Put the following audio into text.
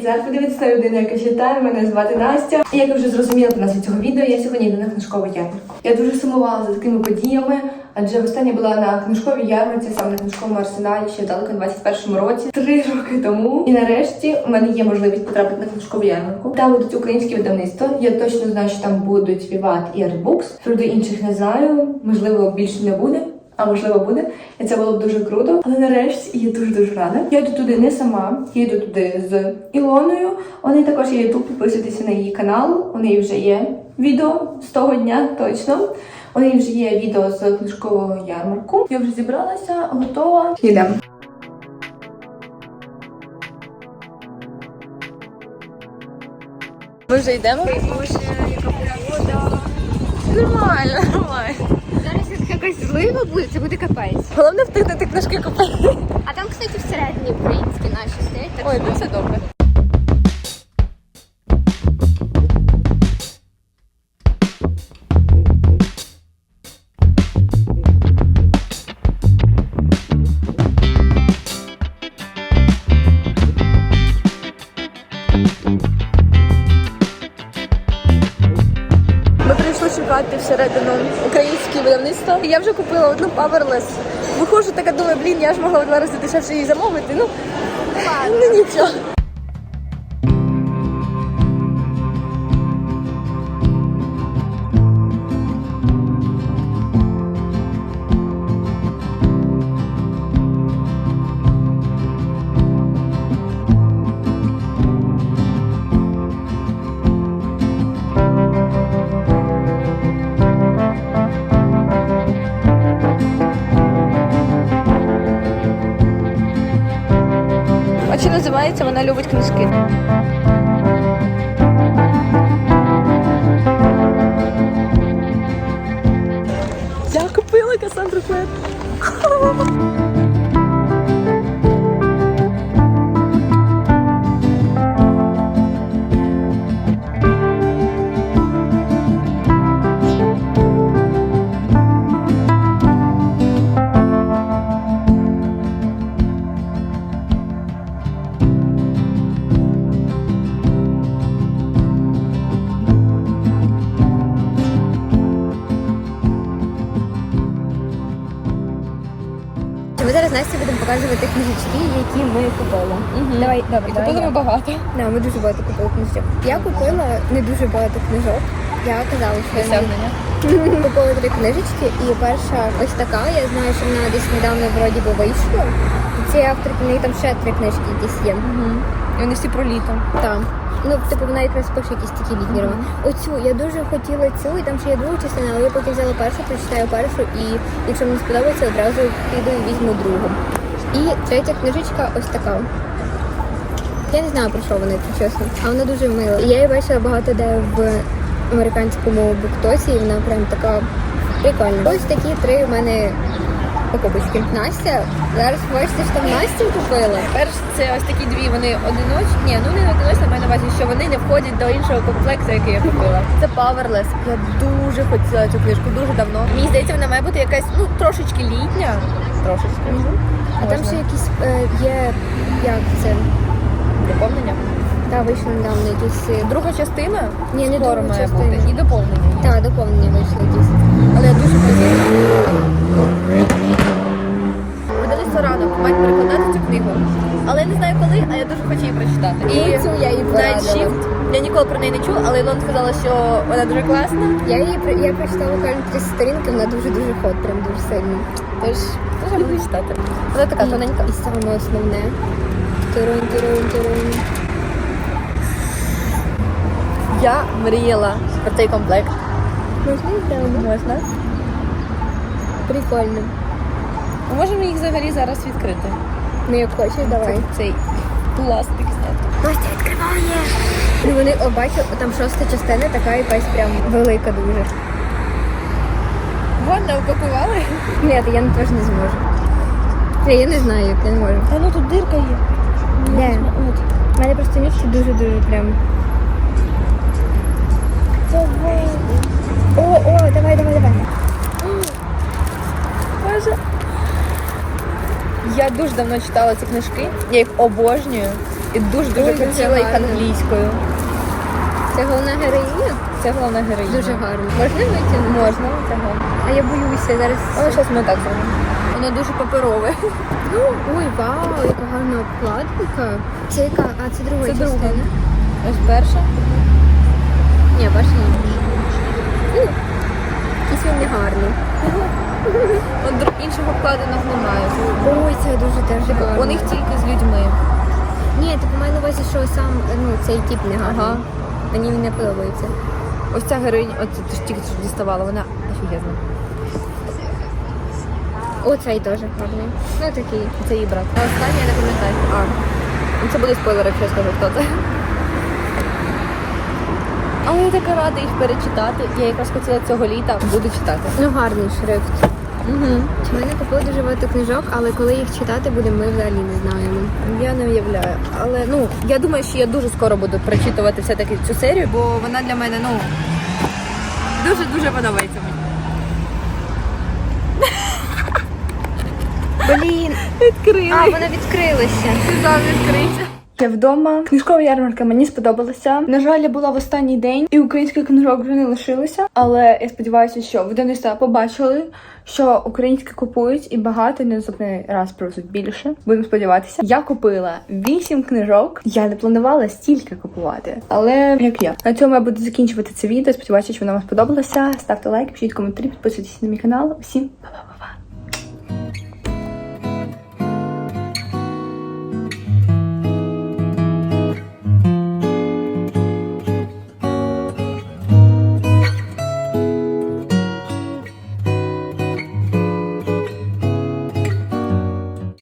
Привіт, зараз подивитися на людину, яка читає. Мене звати Настя. І як ви вже зрозуміли по назві цього відео, я сьогодні йду на книжкову ярмарку. Я дуже сумувала за такими подіями, адже востаннє була на книжковій ярмарці, саме на книжковому арсеналі, ще далеко в 21-му році, три роки тому. І нарешті у мене є можливість потрапити на книжкову ярмарку. Там будуть українські видавництва. Я точно знаю, що там будуть Vivat і Artbooks. Щодо інших не знаю. Можливо, більше не буде. А можливо буде, і це було б дуже круто. Але нарешті я дуже дуже рада. Я йду туди не сама, я йду туди з Ілоною. Неї також є ютуб, підписуйтеся на її канал. У неї вже є відео з того дня, точно. У неї вже є відео з книжкового ярмарку. Я вже зібралася, готова. Йдемо. Ми вже йдемо. Нормально, нормально. Буде, це буде капець. Головне встигнути книжки купити. А там, кстати, всередині українські наші стоять. Так Ой, ну це добре. Прийшли шукати всередину українське видавництво. Я вже купила одну Powerless. Виходжу така думаю, блін, я ж могла в два рази дешевше її замовити. Ну, ну нічого. А чи називається вона любить книжки? Я купила Касандру Флет. Ми зараз Насті будемо показувати книжечки, які ми купили. Давай, добре, І давай купили ми багато. Да, ми дуже багато купили книжок. Я купила не дуже багато книжок. Я казала, що Досягнення. не- купила три книжечки, і перша ось така. Я знаю, що вона десь недавно вроді би вийшла. Ці авторки, в неї там ще три книжки якісь є. І вони всі про літо. Там. Ну, типу, вона якраз пише якісь такі літні романи. Оцю я дуже хотіла цю, і там ще є друга частина, але я поки взяла першу, прочитаю першу, і якщо мені сподобається, одразу піду і візьму другу. І третя книжечка ось така. Я не знаю про що вона, якщо чесно, а вона дуже мила. І Я її бачила багато де в американському буктосі, і вона прям така прикольна. Ось такі три в мене покупочки. Настя, зараз бачите, що там Настя купила. Перш це ось такі дві, вони одиночні. Ні, ну не одиночні, маю на увазі, що вони не входять до іншого комплексу, який я купила. Це Powerless. Я дуже хотіла цю книжку, дуже давно. Мені здається, вона має бути якась ну трошечки літня. Трошечки. А там ще якісь е, є, як це? доповнення. Та вийшли недавно якісь. е, Друга частина Ні, не скоро друга має частина. бути. І доповнення. Та, доповнення вийшли якісь. Але я дуже хотіла. Прочитати. І цю я її. Shift. Я ніколи про неї не чула, але Ілон сказала, що вона дуже класна. Я її при- я прочитала буквально три сторінки, вона дуже-дуже ход, прям дуже сильно. Тож дуже буду читати. Вона така І- тоненька. І саме основне. Турун, турун, турун. Я мріяла про цей комплект. Можна і прямо? Можна? Прикольно. Можемо їх взагалі зараз відкрити. Ну як хочеш, давай. Цей пластик. Настя відкриває! Ну вони, о, бачу, там шоста частина така якась прям велика дуже. Годно упакували. Ні, я теж не зможу. Ні, Я не знаю, як я не можу. А ну тут дирка є. Де? У мене просто нігті дуже-дуже прям. Давай. О, о, давай, давай, давай. Боже. Я дуже давно читала ці книжки, я їх обожнюю. І дуже дуже Ой, хотіла їх англійською. Це головна героїня? Це головна героїня. Дуже гарно. Можна витягнути? Можна, гарно. А я боюся зараз. Але зараз ми так зробимо. Воно дуже паперове. Ой, вау, яка гарна обкладинка. Це яка? А це друга Це друга. частина? Ось перша. Ні, перша ні. Ну, Якийсь він не гарний. От інших обкладинок немає. Ой, це дуже теж гарно. У них тільки з людьми. Ні, типу маю на увазі, що сам ну, цей тип не гарний. Ага. Мені він не подобається. Ось ця героїня, от ти ж тільки що діставала, вона офігезна. О, цей теж гарний. Ну такий. Це її брат. А останнє я не пам'ятаю. А. Ну це буде спойлер, якщо я скажу, хто це. Але я така рада їх перечитати. Я якраз хотіла цього літа буду читати. Ну гарний шрифт. Угу. Ми не купили дуже багато книжок, але коли їх читати будемо, ми взагалі не знаємо. Я не уявляю. Але ну я думаю, що я дуже скоро буду прочитувати все-таки цю серію, бо вона для мене ну дуже дуже подобається мені. Блін, Відкрили. а вона відкрилася. Завжди відкриється. Я вдома. Книжкова ярмарка мені сподобалася. На жаль, я була в останній день, і українських книжок вже не лишилося. Але я сподіваюся, що видавництва побачили, що українські купують і багато не наступний раз привезуть більше. Будемо сподіватися. Я купила вісім книжок. Я не планувала стільки купувати, але як я на цьому я буду закінчувати це відео. Сподіваюся, що воно вам сподобалося. Ставте лайк, пишіть коментарі, підписуйтесь на мій канал. Всім па-па!